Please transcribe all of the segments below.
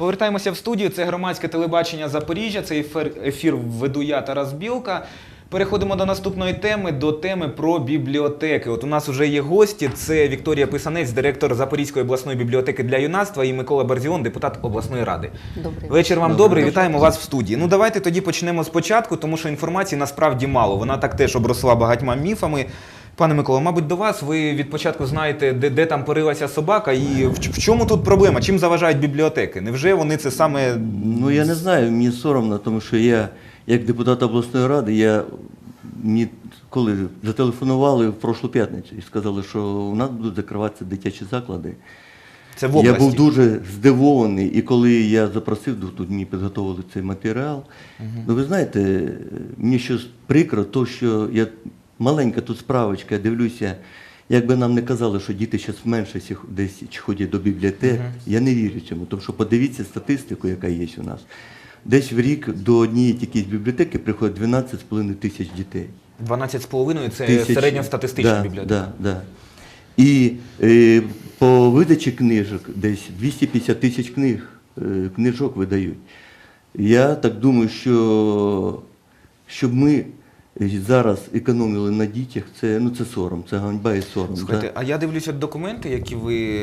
Повертаємося в студію. Це громадське телебачення Запоріжжя. Цей ефір, ефір веду я Тарас Білка. Переходимо до наступної теми, до теми про бібліотеки. От у нас вже є гості. Це Вікторія Писанець, директор Запорізької обласної бібліотеки для юнацтва, і Микола Барзіон, депутат обласної ради. Добрий Вечір вам Добрий добрий, вітаємо вас в студії. Ну давайте тоді почнемо спочатку, тому що інформації насправді мало. Вона так теж обросла багатьма міфами. Пане Микола, мабуть, до вас ви від початку знаєте, де, де там порилася собака, і в, в чому тут проблема? Чим заважають бібліотеки? Невже вони це саме Ну я не знаю, мені соромно, тому що я, як депутат обласної ради, я мені коли зателефонували в прошлу п'ятницю і сказали, що у нас будуть закриватися дитячі заклади. це в Я був дуже здивований, і коли я запросив, тут мені підготовили цей матеріал. Ну ви знаєте, мені щось прикро, то що я маленька тут справочка, я дивлюся, якби нам не казали, що діти зараз менше десь ходять до бібліотек, я не вірю цьому, тому що подивіться статистику, яка є у нас. Десь в рік до однієї тільки бібліотеки приходить 12,5 тисяч дітей. 12,5 це Тисяч- середньостатистична да, бібліотека. Да, да. І е, по видачі книжок десь 250 тисяч книг, е, книжок видають. Я так думаю, що щоб ми зараз економили на дітях, це, ну, це сором, це ганьба і сором. Слухайте, да. а я дивлюся документи, які ви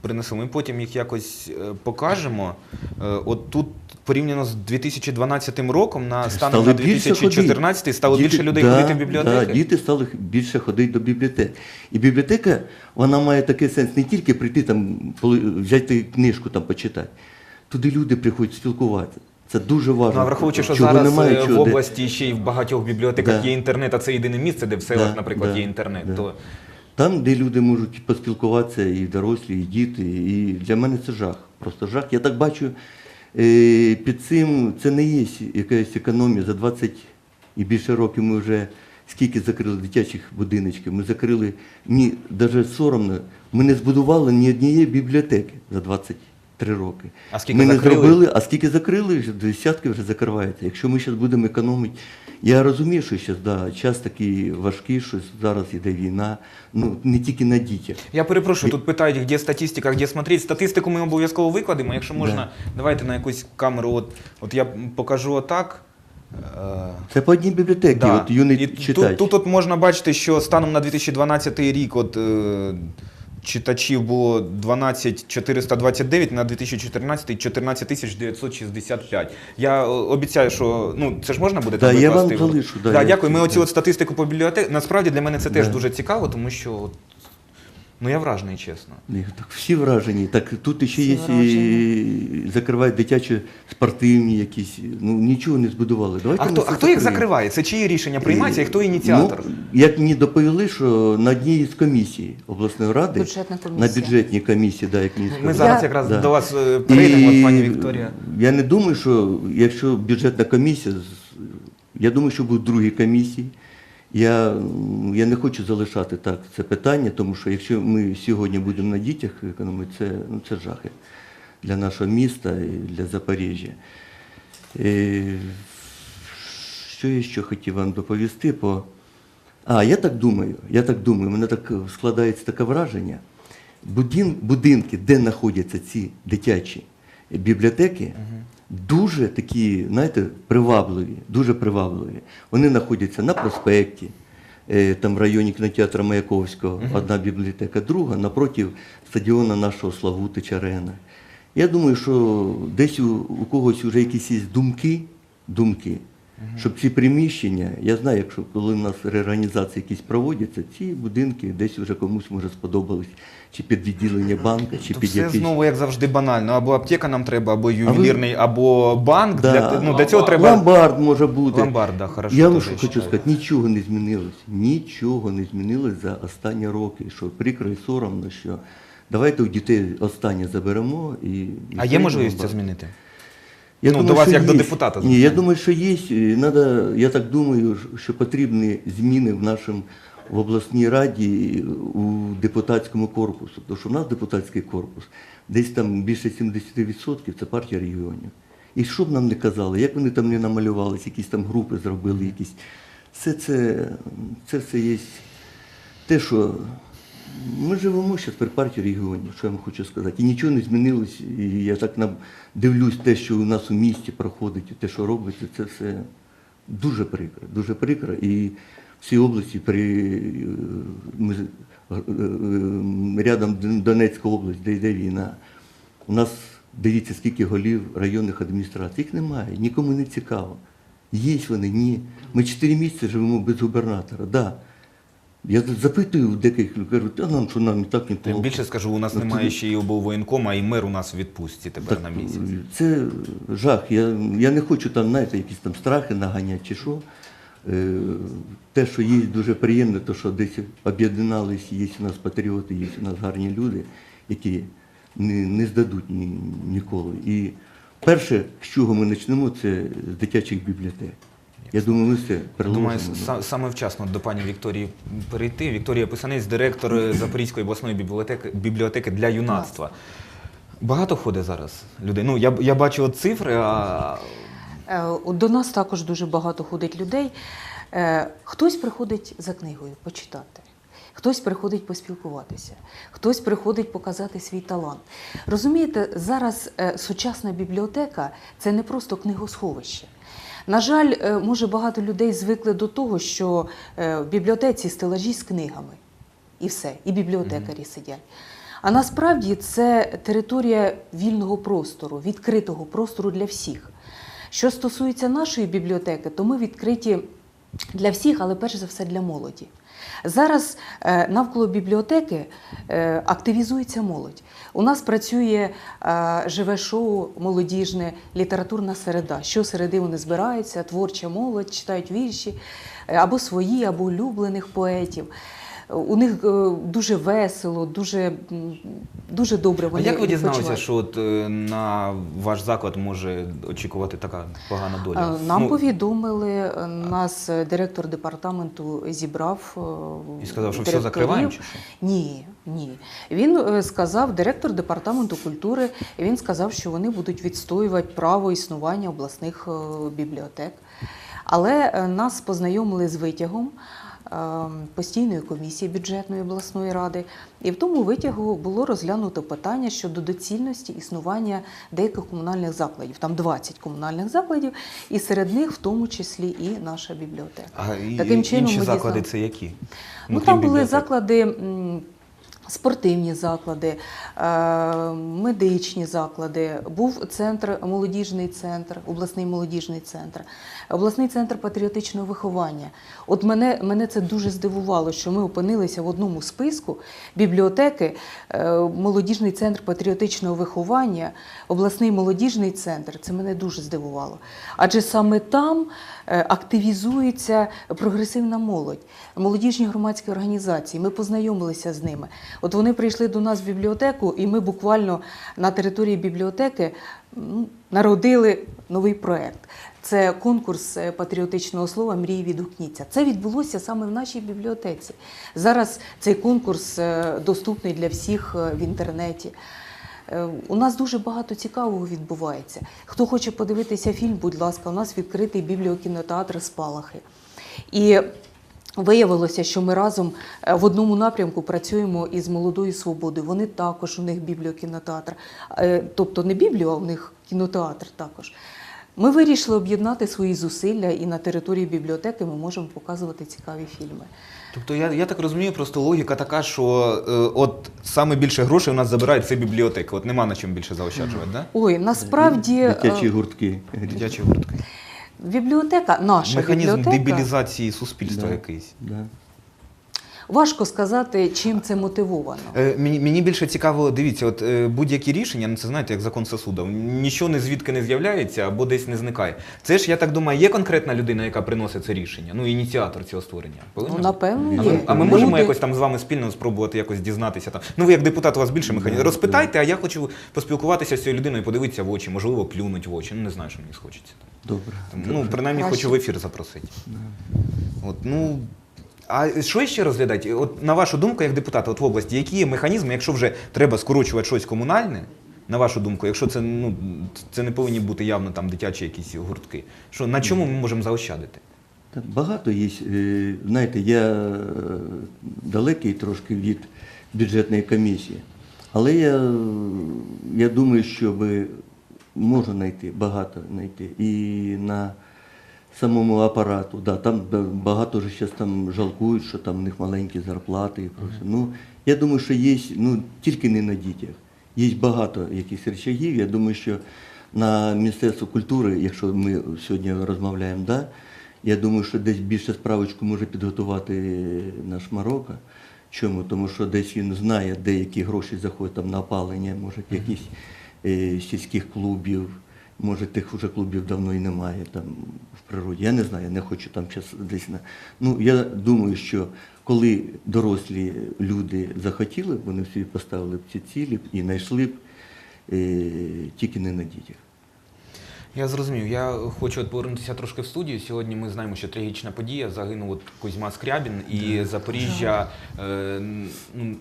принесли. Ми потім їх якось е, покажемо. Е, От тут порівняно з 2012 роком на станом на Стали більше 2014 стало Діти- більше людей да, ходити в бібліотеки. Да, діти стали більше ходити до бібліотек. І бібліотека, вона має такий сенс не тільки прийти там, взяти книжку там почитати. Туди люди приходять спілкуватися. Це дуже Ну, важливо. а враховуючи, що Чого зараз немає, е, в чого де- області ще й в багатьох бібліотеках Да. є інтернет, а це єдине місце, де в селах, Да, наприклад, да, є інтернет. да. То Там, де люди можуть поспілкуватися, і дорослі, і діти. І для мене це жах. Просто жах. Я так бачу, е, під цим це не є якась економія. За 20 і більше років ми вже скільки закрили дитячих будиночків. Ми закрили, мені навіть соромно, ми не збудували ні однієї бібліотеки за 23 роки. А скільки ми не зробили, а скільки закрили, десятки вже закриваються. Якщо ми зараз будемо економити, я розумію, що зараз да, час такий важкий, що зараз іде війна, ну не тільки на дітях. я перепрошую, тут питають, де статистика, де смотреть. Статистику ми обов'язково викладемо. Якщо можна, давайте на якусь камеру. От, от я покажу отак. Е, Це по одній бібліотеці, Да. от юний І читач. Тут, тут от можна бачити, що станом на 2012 рік от, е, читачів було 12 429, на 2014 14 тисяч 965. Я е, обіцяю, що ну, це ж можна буде Да, там я вам залишу, да, да, я- дякую. Ми оцю от статистику по бібліотеці. Насправді для мене це теж Да. дуже цікаво, тому що от, ну, я вражений, чесно. Ні, Так всі вражені. Так тут ще є вражені. і закривають дитячі спортивні якісь. Ну нічого не збудували. Давайте А хто, а хто їх закриває? Це чиї рішення приймаються і хто ініціатор? Ну, як мені доповіли, що на одній з комісій обласної ради, Бюджетна на бюджетній комісії, да, як мені Ми зараз Я- якраз Да. до вас е, перейдемо, от, пані Вікторія. Я не думаю, що якщо бюджетна комісія, я думаю, що будуть другі комісії. Я, я не хочу залишати так це питання, тому що якщо ми сьогодні будемо на дітях економити, це, ну, це жахи для нашого міста і для Запоріжжя. Е, Що я ще хотів вам доповісти по. А, я так думаю, я так думаю, мене так складається таке враження. Будин, будинки, де знаходяться ці дитячі бібліотеки, дуже такі, знаєте, привабливі, дуже привабливі. Вони знаходяться на проспекті, е, там в районі кінотеатра Маяковського, одна бібліотека, друга напроти стадіону нашого Славутича Арена. Я думаю, що десь у, у когось вже якісь є думки, думки, щоб ці приміщення, я знаю, якщо коли в нас реорганізації якісь проводяться, ці будинки десь вже комусь може сподобались, чи під відділення банка, чи То під все якийсь. знову як завжди банально. Або аптека нам треба, або ювелірний, або банк. Да. Для, ну, для цього треба Ломбард може бути. ломбард, да, хорошо. Я вам що хочу сказати, нічого не змінилось. Нічого не змінилось за останні роки. Що прикро і соромно, що давайте у дітей останнє заберемо і. А є можливість це змінити? Я Ну, до вас як до депутата, Ні, я думаю, що є. Надо, я так думаю, що потрібні зміни в нашому в обласній раді у депутатському корпусу. Тому що в нас депутатський корпус, десь там більше 70% це партія регіонів. І що б нам не казали, як вони там не намалювалися, якісь там групи зробили, якісь. Все це, це все є те, що Ми живемо зараз при партії регіонів, що я вам хочу сказати. І нічого не змінилось. І я так дивлюсь те, що у нас у місті проходить, і те, що робиться, це все дуже прикро. Дуже прикро. І всі області при е, ми, е, е, рядом Донецька область, де йде війна. У нас дивіться, скільки голів районних адміністрацій. Їх немає, нікому не цікаво. Є вони, ні. Ми чотири місяці живемо без губернатора. Да. Я запитую у деяких людей, кажуть, а нам що нам і так не Тим більше скажу, у нас Ну, немає ти- ще і обов'язково, і мер у нас в відпустці тепер на місяць. Це жах. Я, я не хочу там, знаєте, якісь там страхи наганяти чи що. Е, Те, що є дуже приємно, то що десь об'єднались, є у нас патріоти, є у нас гарні люди, які не, не здадуть ні, ніколи. І перше, з чого ми почнемо, це з дитячих бібліотек. Я думаю, ми все приложимо. Думаю, са- саме вчасно до пані Вікторії перейти. Вікторія Писанець, директор е, Запорізької обласної бібліотеки, бібліотеки для юнацтва. Багато ходить зараз людей. Ну, я, я бачу от цифри, а Е, от До нас також дуже багато ходить людей. Е, Хтось приходить за книгою почитати, хтось приходить поспілкуватися, хтось приходить показати свій талант. Розумієте, зараз е, сучасна бібліотека це не просто книгосховище. На жаль, е, може багато людей звикли до того, що е, в бібліотеці стелажі з книгами. І все, і бібліотекарі сидять. А насправді це територія вільного простору, відкритого простору для всіх. Що стосується нашої бібліотеки, то ми відкриті для всіх, але перш за все для молоді. Зараз е, навколо бібліотеки е, активізується молодь. У нас працює е, живе шоу молодіжне, літературна середа. Щосереди вони збираються, творча молодь, читають вірші або свої, або улюблених поетів. У них е, дуже весело, дуже, дуже добре А вони як ви дізналися, що от е, на ваш заклад може очікувати така погана доля? Е, Нам Ну, повідомили, нас директор департаменту зібрав. І сказав, що все закриваємо, чи що? Ні, ні. Він сказав, директор департаменту культури, він сказав, що вони будуть відстоювати право існування обласних бібліотек. Але нас познайомили з витягом. Е, Постійної комісії бюджетної обласної ради, і в тому витягу було розглянуто питання щодо доцільності існування деяких комунальних закладів. Там 20 комунальних закладів, і серед них в тому числі і наша бібліотека. А і- Таким чином інші ми заклади дізнали... це які? Ну, ну там були заклади, спортивні заклади, е, медичні заклади. Був центр, молодіжний центр, обласний молодіжний центр, обласний центр патріотичного виховання. От мене, мене це дуже здивувало, що ми опинилися в одному списку бібліотеки, е, молодіжний центр патріотичного виховання, обласний молодіжний центр. Це мене дуже здивувало. Адже саме там е, активізується прогресивна молодь, молодіжні громадські організації. Ми познайомилися з ними. От вони прийшли до нас в бібліотеку, і ми буквально на території бібліотеки народили новий проект. Це конкурс е, патріотичного слова Мрії відгукніться. Це відбулося саме в нашій бібліотеці. Зараз цей конкурс е, доступний для всіх е, в інтернеті. У нас дуже багато цікавого відбувається. Хто хоче подивитися фільм, будь ласка, у нас відкритий бібліокінотеатр Спалахи. І виявилося, що ми разом е, в одному напрямку працюємо із молодою свободою. Вони також у них бібліокінотеатр. Е, Тобто не бібліо, а у них кінотеатр також. Ми вирішили об'єднати свої зусилля, і на території бібліотеки ми можемо показувати цікаві фільми. Тобто я, я так розумію, просто логіка така, що е, от саме більше грошей у нас забирають це бібліотеки. От нема на чому більше заощаджувати, да? Ой, насправді е, Дитячі гуртки. Дитячі гуртки. Бібліотека, наша Механізм бібліотека, дебілізації суспільства Да. якийсь. Да. Важко сказати, чим це мотивовано. Е, мені, мені більше цікаво, дивіться, от е, будь-які рішення, ну це знаєте, як закон Сосуда, нічого не звідки не з'являється або десь не зникає. Це ж, я так думаю, є конкретна людина, яка приносить це рішення, ну ініціатор цього створення. Ну, напевно, є. а ми можемо якось там з вами спільно спробувати якось дізнатися там. Ну ви як депутат, у вас більше механізмів. Да, Розпитайте, а я хочу поспілкуватися з цією людиною, подивитися в очі, можливо, плюнуть в очі. Ну не знаю, що мені схочеться. Добре. Там, ну, принаймні, Краще. хочу в ефір запросити. От, ну, а що ще розглядати? От, на вашу думку, як депутата от в області, які є механізми, якщо вже треба скорочувати щось комунальне, на вашу думку, якщо це, ну, це не повинні бути явно там дитячі якісь гуртки, що, на чому ми можемо заощадити? Так, багато є. Е, Знаєте, я е, далекий трошки від бюджетної комісії. Але я, я думаю, що би можна знайти, багато знайти. І на самому апарату, да, там багато вже зараз там жалкують, що там в них маленькі зарплати і проче. Ну, я думаю, що є, ну, тільки не на дітях. Є багато якихось речагів. Я думаю, що на Міністерство культури, якщо ми сьогодні розмовляємо, да, я думаю, що десь більше справочку може підготувати наш Марокко. Чому? Тому що десь він знає, де які гроші заходять там на опалення, може якісь е, сільських клубів, може тих вже клубів давно і немає там в природі. Я не знаю, я не хочу там час десь на. Ну я думаю, що коли дорослі люди захотіли, б, вони собі поставили б ці цілі і знайшли б е, тільки не на дітях. Я зрозумів. Я хочу от повернутися трошки в студію. Сьогодні ми знаємо, що трагічна подія загинув от Кузьма Скрябін, і Запоріжжя е, ну,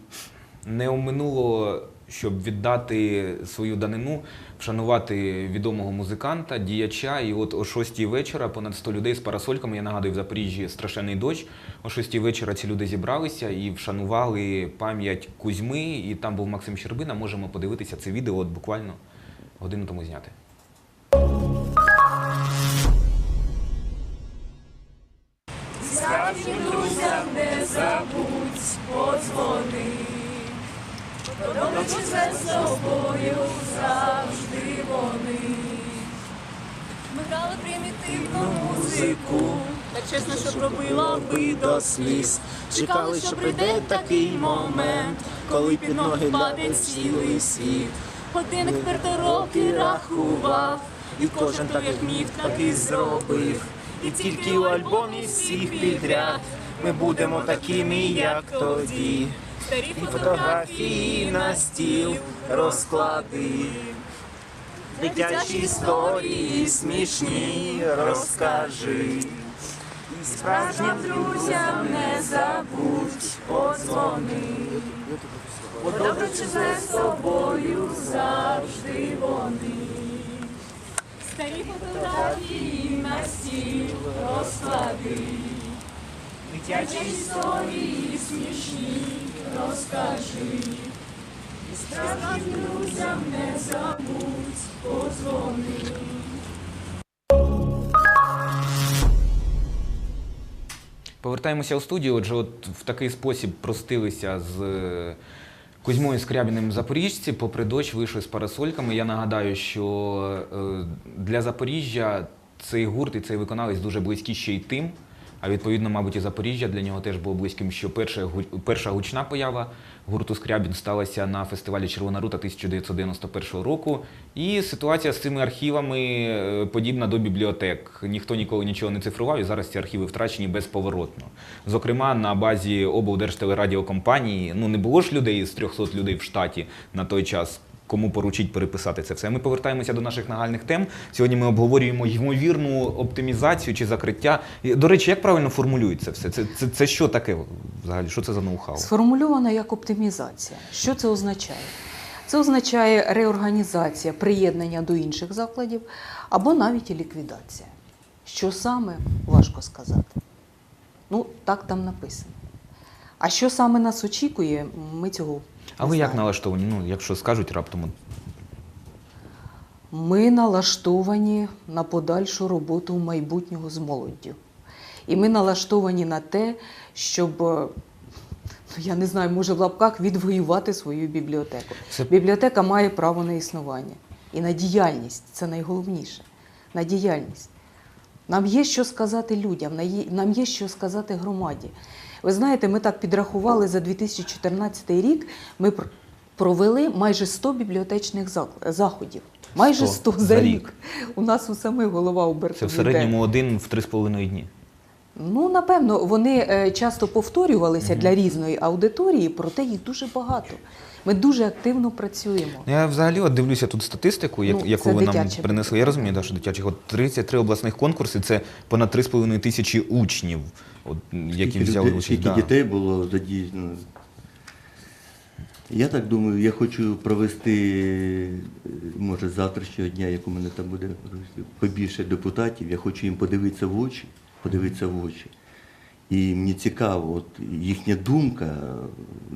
не оминуло, щоб віддати свою данину, вшанувати відомого музиканта, діяча. І от о 6 вечора понад 100 людей з парасольками. Я нагадую, в Запоріжжі страшенний дощ. О 6 вечора ці люди зібралися і вшанували пам'ять Кузьми. І там був Максим Щербина. Можемо подивитися це відео от буквально годину тому зняти. Сліз. Чекали, що прийде такий момент, коли під ноги паде цілий світ. Годинник роки рахував, і кожен так як міг, так і зробив. І тільки у альбомі всіх підряд ми будемо такими, як тоді. Старі фотографії на стіл розклади. Дитячі історії смішні розкажи. Справжнім друзям не забудь подзвони. Бо добре чи зле собою завжди вони. Старі фотографії на стіл розклади. Дитячі історії смішні розкажи. Справжнім друзям не забудь подзвони. Повертаємося у студію. Отже, от в такий спосіб простилися з е, Кузьмою Скрябіним запоріжці. Попри дощ вийшли з парасольками. Я нагадаю, що е, для Запоріжжя цей гурт і цей виконавець дуже близькі ще й тим. А відповідно, мабуть, і Запоріжжя для нього теж було близьким, що перша, перша гучна поява гурту Скрябін сталася на фестивалі Червона рута 1991 року. І ситуація з цими архівами е, подібна до бібліотек. Ніхто ніколи нічого не цифрував, і зараз ці архіви втрачені безповоротно. Зокрема, на базі облдержтелерадіокомпанії ну не було ж людей з 300 людей в штаті на той час. Кому поручить переписати це все. Ми повертаємося до наших нагальних тем. Сьогодні ми обговорюємо ймовірну оптимізацію чи закриття. До речі, як правильно формулюється все? Це, це, це що таке взагалі? Що це за ноу-хау? Сформульовано як оптимізація. Що це означає? Це означає реорганізація, приєднання до інших закладів або навіть і ліквідація. Що саме важко сказати. Ну, так там написано. А що саме нас очікує, ми цього. А ви як налаштовані? Ну, якщо скажуть раптом, Ми налаштовані на подальшу роботу майбутнього з молоддю. І ми налаштовані на те, щоб, е, ну, я не знаю, може в лапках відвоювати свою бібліотеку. Це- Бібліотека має право на існування і на діяльність це найголовніше. На діяльність. Нам є що сказати людям, нам є що сказати громаді. Ви знаєте, ми так підрахували за 2014 рік. Ми пр- провели майже 100 бібліотечних заходів. Майже 100 100 за рік. рік. У нас у самих голова оберту. це в середньому один в три з половиною дні. Ну, напевно, вони е, часто повторювалися для різної аудиторії, проте їх дуже багато. Ми дуже активно працюємо. Я взагалі от дивлюся тут статистику, як, Ну, яку ви нам принесли. Я розумію, да, що дитячих. От 33 обласних конкурси це понад 3,5 тисячі учнів, от, які Скільки взяли участь. Скільки да. дітей було задіяно. Я так думаю, я хочу провести, е, може, завтрашнього дня, як у мене там буде побільше депутатів, я хочу їм подивитися в очі, подивитися в очі. І мені цікаво, от їхня думка,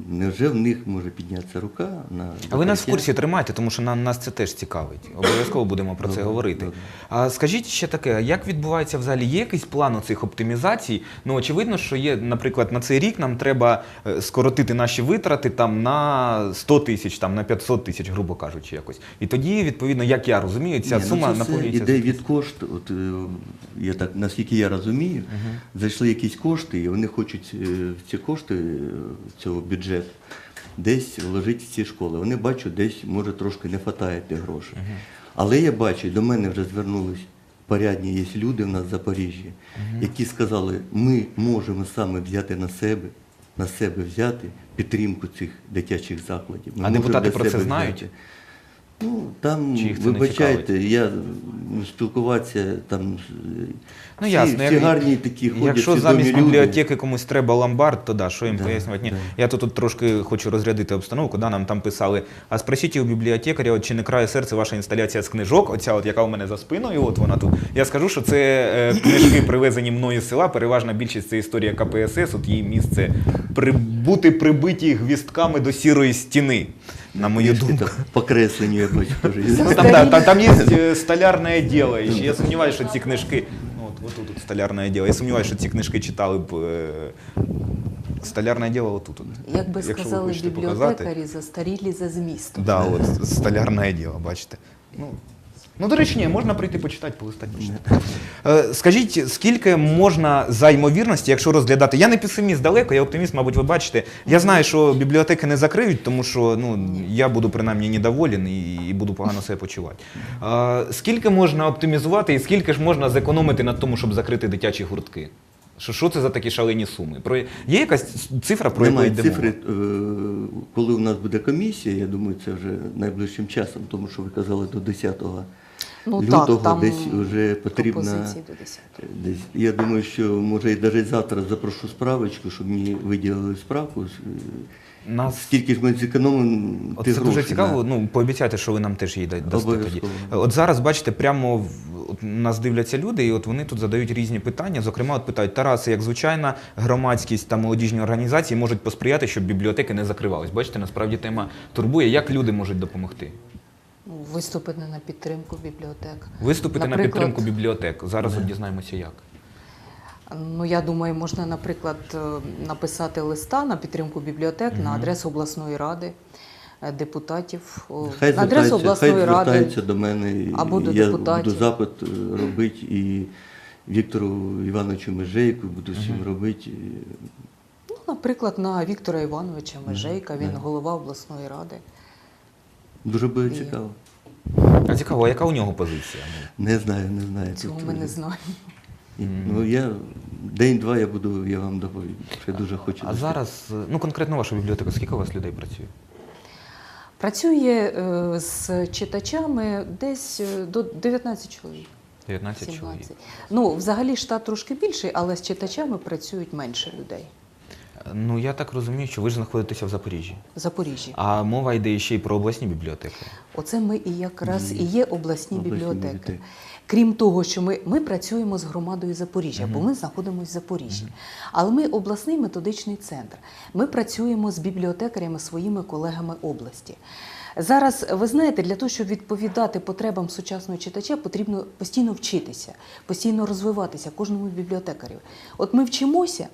невже в них може піднятися рука на А ви нас в курсі тримайте, тому що нам нас це теж цікавить. Обов'язково будемо про це говорити. А скажіть ще таке, як відбувається взагалі? Є якийсь план у цих оптимізацій? Ну очевидно, що є, наприклад, на цей рік нам треба е, скоротити наші витрати там на 100 тисяч, там на 500 тисяч, грубо кажучи, якось. І тоді, відповідно, як я розумію, ця Ні, ну, сума це наповнюється. Іде від кошту. От, е, я так, наскільки я розумію, зайшли якісь кошти, і вони хочуть е, ці кошти е, цього бюджету десь вложити в ці школи. Вони бачать, десь може трошки не вистачає тих грошей. Але я бачу, до мене вже звернулись порядні є люди в нас в Запоріжжі, які сказали, ми можемо саме взяти на себе. На себе взяти підтримку цих дитячих закладів. Ми А депутати про це знають? Ну, там, Чи їх це не вибачайте, я ну, спілкуватися там Ну, всі, ясно. всі як- гарні такі ходять, Якщо свідомі замість люди. бібліотеки комусь треба ломбард, то да, що їм Да, пояснювати? Ні. да. Я тут, тут трошки хочу розрядити обстановку. Да, нам там писали, а спросіть у бібліотекаря, от, чи не крає серце ваша інсталяція з книжок, оця, от, яка у мене за спиною, от вона тут. Я скажу, що це е, книжки, привезені мною з села. Переважна більшість це історія КПСС, от її місце при, бути прибиті гвістками до сірої стіни, на мою думку. там покреслені, якось є. Ну, там, да, там, там есть э, столярное дело. І ще я сумніваюся, що ці книжки. Ну, от, от тут столярне діло. Я сумніваюся, що ці книжки читали б. Е, столярне діло отут. от. Як би Якщо ви сказали хочете показати. бібліотекарі, застарілі за змістом. Да, от столярне діло, бачите. Ну, ну, до речі, ні, можна прийти почитати, полистати. Е, скажіть, скільки можна за ймовірності, якщо розглядати. Я не песиміст далеко, я оптиміст, мабуть, ви бачите. Я знаю, що бібліотеки не закриють, тому що ну, я буду принаймні недоволен і, і буду погано себе почувати. Е, скільки можна оптимізувати і скільки ж можна зекономити на тому, щоб закрити дитячі гуртки? Що, що це за такі шалені суми? Про, є якась цифра, про яку йде цифри, е, коли у нас буде комісія, я думаю, це вже найближчим часом, тому що ви казали до 10 Ну лютого так, там десь вже потрібно. пропозиції до 10. Десь, я думаю, що може і навіть завтра запрошу справочку, щоб мені виділили справку. Нас Скільки ж ми зекономимо От це дуже цікаво. на- Ну пообіцяйте, що ви нам теж її да- дасте тоді. От зараз, бачите, прямо в от нас дивляться люди, і от вони тут задають різні питання. Зокрема, от питають Тараси, як звичайна громадськість та молодіжні організації можуть посприяти, щоб бібліотеки не закривались. Бачите, насправді тема турбує. Як люди можуть допомогти? Виступити на підтримку бібліотек. Виступити на підтримку бібліотек. Зараз от дізнаємося, як. Ну, я думаю, можна, наприклад, е, написати листа на підтримку бібліотек на адресу обласної ради, е, депутатів, Хай на адресу обласної хай ради. до мене. і або до я депутатів. буду запит е, робити і Віктору Івановичу Межейку буду всім робити. Ну, наприклад, на Віктора Івановича Межейка, він да. голова обласної ради. Дуже буде І- цікаво. А цікаво, яка у нього позиція? Не знаю, не знаю. Цього Тут, ми не знаємо. Ну я день-два я буду, я вам доповім. що Я дуже хочу. А зараз, ну конкретно ваша бібліотека, скільки у вас людей працює? Працює е, з читачами десь е, до 19 чоловік. 19 чоловік. Ну, взагалі штат трошки більший, але з читачами працюють менше людей. Ну я так розумію, що ви ж знаходитеся в Запоріжжі. Запоріжжі. А мова йде ще й про обласні бібліотеки. Оце ми і якраз і є обласні, Обласні бібліотеки. бібліотеки. Крім того, що ми, ми працюємо з громадою Запоріжжя, бо ми знаходимося в Запоріжжі. Але ми обласний методичний центр. Ми працюємо з бібліотекарями, своїми колегами області. Зараз, ви знаєте, для того, щоб відповідати потребам сучасного читача, потрібно постійно вчитися, постійно розвиватися кожному бібліотекарю. От ми вчимося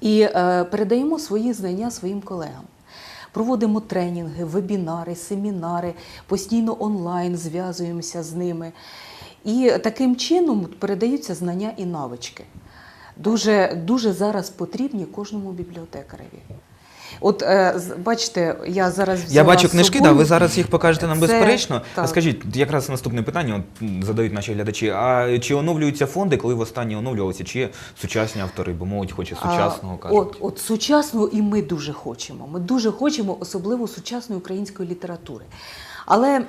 і е, передаємо свої знання своїм колегам. Проводимо тренінги, вебінари, семінари, постійно онлайн зв'язуємося з ними. І таким чином передаються знання і навички. Дуже, дуже зараз потрібні кожному бібліотекареві. От е, бачите, я зараз взяла Я бачу книжки, собою. да, ви зараз їх покажете нам Це- безперечно. А скажіть, якраз наступне питання от, задають наші глядачі. А чи оновлюються фонди, коли востаннє оновлювалися? Чи є сучасні автори, бо молодь хоче сучасного кажуть? От, от сучасного і ми дуже хочемо. Ми дуже хочемо, особливо сучасної української літератури. Але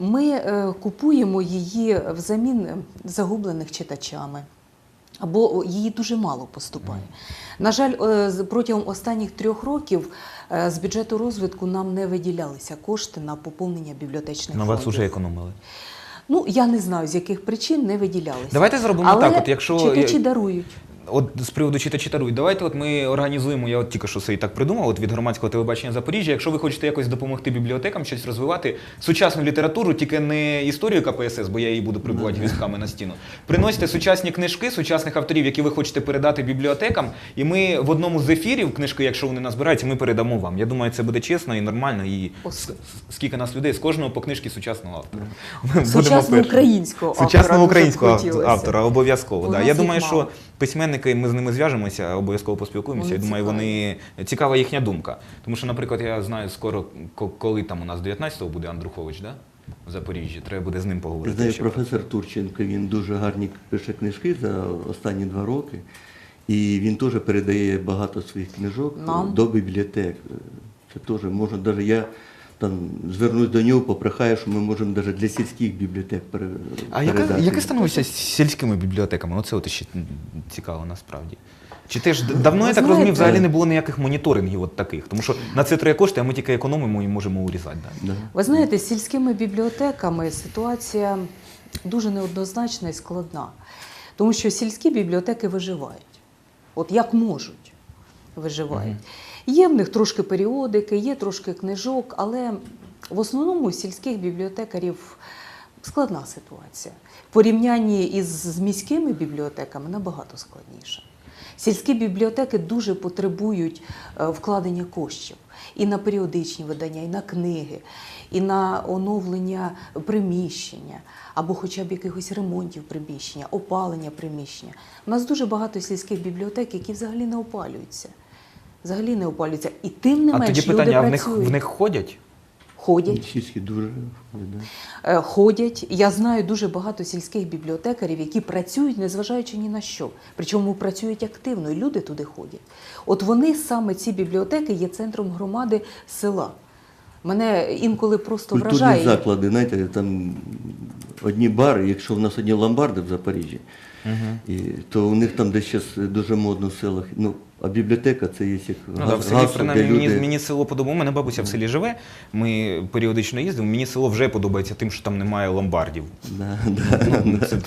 ми е, купуємо її взамін загублених читачами. Або її дуже мало поступає. На жаль, е, протягом останніх трьох років е, з бюджету розвитку нам не виділялися кошти на поповнення бібліотечних На вас вже економили. Ну я не знаю з яких причин не виділялися. Давайте зробимо Але так, от якщо- читачі дарують. От з приводу читачі тарують, давайте от ми організуємо, я от тільки що собі так придумав, от від громадського телебачення Запоріжжя. Якщо ви хочете якось допомогти бібліотекам щось розвивати, сучасну літературу, тільки не історію КПСС, бо я її буду прибувати візками на стіну. Приносите сучасні книжки, сучасних авторів, які ви хочете передати бібліотекам, і ми в одному з ефірів книжки, якщо вони назбираються, ми передамо вам. Я думаю, це буде чесно і нормально. І скільки нас людей, з кожного по книжки сучасного автора. Сучасного українського автора. Сучасного українського автора, обов'язково. Да. Я думаю, що письменники, ми з ними зв'яжемося, обов'язково поспілкуємося. Я думаю, вони цікава їхня думка. Тому що, наприклад, я знаю скоро, коли там у нас 19-го буде Андрухович, да? в Запоріжжі. Треба буде з ним поговорити. знаю, ще. професор Турченко, він дуже гарні пише книжки за останні два роки. І він теж передає багато своїх книжок Нам? до бібліотек. Це теж можна, навіть я там звернусь до нього, попрохаю, що ми можемо навіть для сільських бібліотек пере, А яке, передати. яке становиться з сільськими бібліотеками? Оце от ще цікаво насправді. Чи теж д- давно, Ви я так розумію, взагалі не було ніяких моніторингів от таких? Тому що на це треба кошти, а ми тільки економимо і можемо урізати. Да? Да. Ви знаєте, з сільськими бібліотеками ситуація дуже неоднозначна і складна, тому що сільські бібліотеки виживають. От як можуть, виживають. Є в них трошки періодики, є трошки книжок, але в основному сільських бібліотекарів складна ситуація. В порівнянні із міськими бібліотеками набагато складніше. Сільські бібліотеки дуже потребують е, вкладення коштів і на періодичні видання, і на книги, і на оновлення приміщення, або хоча б якихось ремонтів приміщення, опалення приміщення. У нас дуже багато сільських бібліотек, які взагалі не опалюються. Взагалі не опалюються. І тим не А менш тоді люди питання, а в них, працюють. в них ходять? ходять. Сільські дуже. Да. Е, ходять. Я знаю дуже багато сільських бібліотекарів, які працюють, незважаючи ні на що. Причому працюють активно, і люди туди ходять. От вони саме ці бібліотеки є центром громади села. Мене інколи просто Культурні вражає. заклади, знаєте, там одні бари, якщо в нас одні ломбарди в Запоріжжі, і, то у них там десь зараз дуже модно в селах. Ну, а бібліотека це є як Ну, да, газ- в селі, принаймні, для мені, мені село подобається. У мене бабуся в селі живе. Ми періодично їздимо. Мені село вже подобається тим, що там немає ломбардів. Да, да, Ну, це,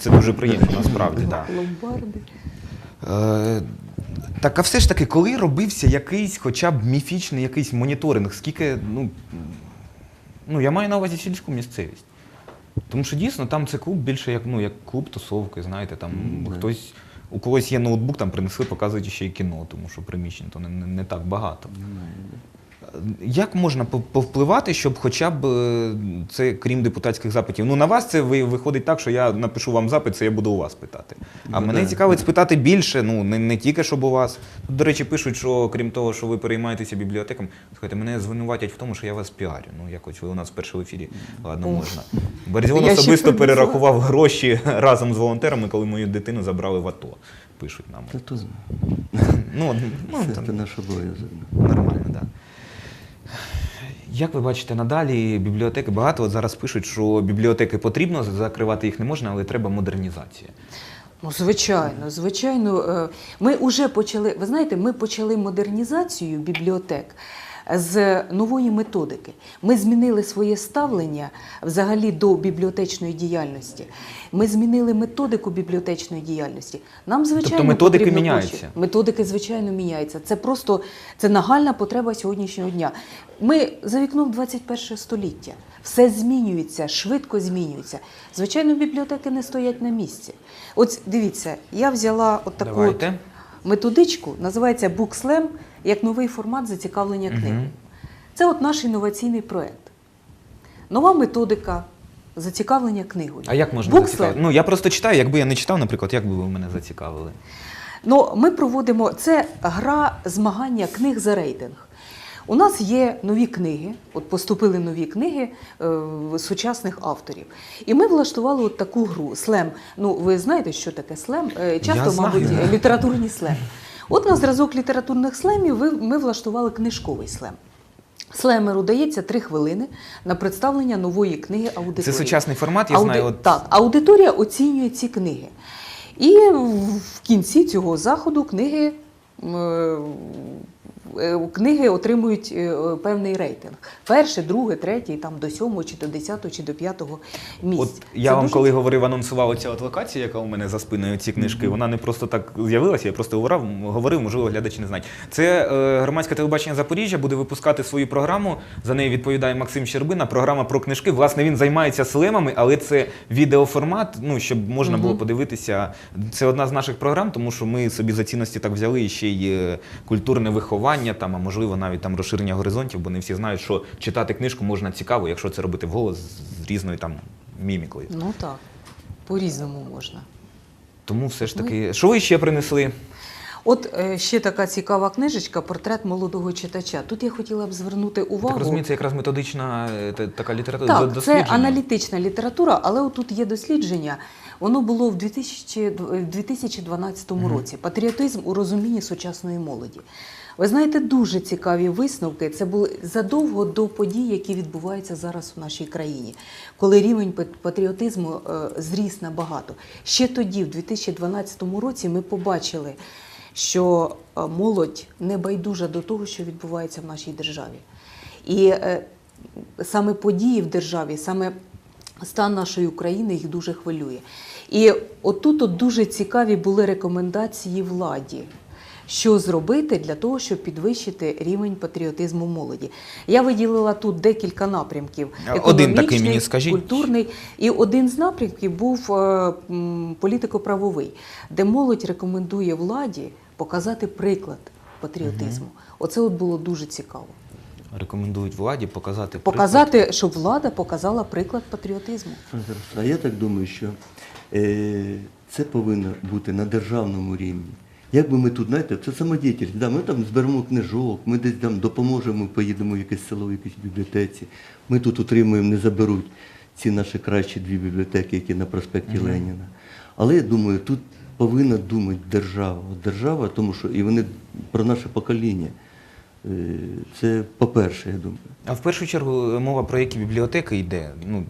це дуже приємно, насправді. Да. Ломбарди. Е, так, а все ж таки, коли робився якийсь хоча б міфічний якийсь моніторинг, скільки, ну, ну я маю на увазі сільську місцевість. Тому що дійсно там це клуб більше як, ну, як клуб тусовки, знаєте, там да. хтось, у когось є ноутбук, там принесли, показують ще й кіно, тому що приміщень то не, не, не так багато. Як можна повпливати, щоб хоча б е, це, крім депутатських запитів, ну на вас це виходить так, що я напишу вам запит, це я буду у вас питати. А Ну, мене да. цікавить спитати більше, ну не, не тільки щоб у вас. Тут, до речі, пишуть, що крім того, що ви переймаєтеся бібліотеком, слухайте, мене звинуватять в тому, що я вас піарю. Ну якось ви у нас вперше в ефірі. Ладно, можна. Березіон особисто перерахував гроші разом з волонтерами, коли мою дитину забрали в АТО. Пишуть нам. Та то, Ну, ну це, там, наш обов'язок. Нормально, так. Як ви бачите надалі, бібліотеки багато от зараз пишуть, що бібліотеки потрібно, закривати їх не можна, але треба модернізація. Ну, звичайно, звичайно. Е, Ми вже почали, ви знаєте, ми почали модернізацію бібліотек з нової методики. Ми змінили своє ставлення взагалі до бібліотечної діяльності. Ми змінили методику бібліотечної діяльності. Нам, звичайно, Тобто методики потрібно міняються? Методики, звичайно, міняються. Це просто це нагальна потреба сьогоднішнього дня. Ми за вікном 21 століття. Все змінюється, швидко змінюється. Звичайно, бібліотеки не стоять на місці. От дивіться, я взяла от таку от методичку, називається BookSlam, як новий формат зацікавлення книги. Це от наш інноваційний проект. Нова методика зацікавлення книгою. А як можна зацікавити? Ну я просто читаю, якби я не читав, наприклад, як би ви мене зацікавили? Ну, ми проводимо це гра змагання книг за рейтинг. У нас є нові книги, от поступили нові книги е, сучасних авторів. І ми влаштували от таку гру слем. Ну, ви знаєте, що таке слем? Е, Часто, Я знаю. мабуть, літературні слеми. От на зразок літературних слемів ми влаштували книжковий слем. Слемеру дається три хвилини на представлення нової книги аудиторії. Це сучасний формат, я Ауди- знаю. От... Так, аудиторія оцінює ці книги. І в кінці цього заходу книги книги отримують е, певний рейтинг. Перше, друге, третє, там до сьомого, чи до десятого, чи до п'ятого місця. От я Це вам дуже коли говорив, анонсував оця от локація, яка у мене за спиною ці книжки, вона не просто так з'явилася, я просто говорив, говорив, можливо, глядачі не знають. Це е, громадське телебачення Запоріжжя буде випускати свою програму. За неї відповідає Максим Щербина. Програма про книжки. Власне, він займається слемами, але це відеоформат. Ну щоб можна було подивитися. Це одна з наших програм, тому що ми собі за цінності так взяли і ще й е, культурне виховання, там, а можливо навіть там розширення горизонтів, бо не всі знають, що читати книжку можна цікаво, якщо це робити вголос з різною там мімікою. Ну так, по-різному можна. Тому все ж таки, що ви ще принесли? От е, ще така цікава книжечка Портрет молодого читача. Тут я хотіла б звернути увагу. Так розуміється, якраз методична е, така література Так, це аналітична література, але отут є дослідження. Воно було в 2000, в 2012 році. Патріотизм у розумінні сучасної молоді. Ви знаєте, дуже цікаві висновки. Це були задовго до подій, які відбуваються зараз у нашій країні, коли рівень патріотизму е, зріс набагато. Ще тоді, в 2012 році, ми побачили, що е, молодь не байдужа до того, що відбувається в нашій державі. І е, саме події в державі, саме стан нашої України їх дуже хвилює. І отут от дуже цікаві були рекомендації владі. Що зробити для того, щоб підвищити рівень патріотизму молоді? Я виділила тут декілька напрямків: один такий мені скажіть. культурний. І один з напрямків був е, політико-правовий, де молодь рекомендує владі показати приклад патріотизму. Оце от було дуже цікаво. Рекомендують владі показати Показати, щоб влада показала приклад патріотизму. А я так думаю, що е, це повинно бути на державному рівні. Як би ми тут, знаєте, це самодіяльність. Да, ми там зберемо книжок, ми десь там допоможемо, поїдемо в якесь село, в якійсь бібліотеці. Ми тут отримуємо, не заберуть ці наші кращі дві бібліотеки, які на проспекті Леніна. Але я думаю, тут повинна думати держава. Держава, тому що і вони про наше покоління. Е, Це по-перше, я думаю. А в першу чергу е, мова про які бібліотеки йде? Ну,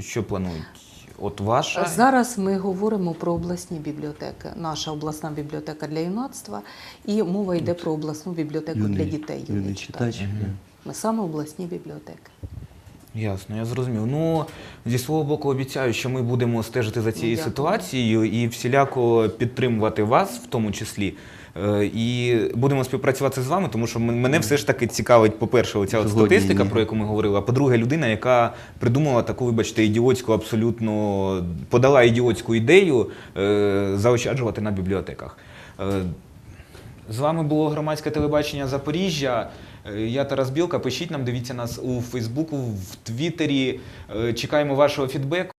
що планують? От ваша? Зараз ми говоримо про обласні бібліотеки. Наша обласна бібліотека для юнацтва, і мова йде про обласну бібліотеку для дітей. юний читач. да. Ми саме обласні бібліотеки. Ясно, я зрозумів. Ну, зі свого боку обіцяю, що ми будемо стежити за цією Дякую. ситуацією і всіляко підтримувати вас в тому числі. Е, І будемо співпрацювати з вами, тому що мене все ж таки цікавить, по-перше, оця от статистика, про яку ми говорили. А по-друге, людина, яка придумала таку, вибачте, ідіотську, абсолютно подала ідіотську ідею е, заощаджувати на бібліотеках. Е, з вами було громадське телебачення Запоріжжя. Я Тарас Білка. Пишіть нам, дивіться нас у Фейсбуку, в Твіттері. Чекаємо вашого фідбеку.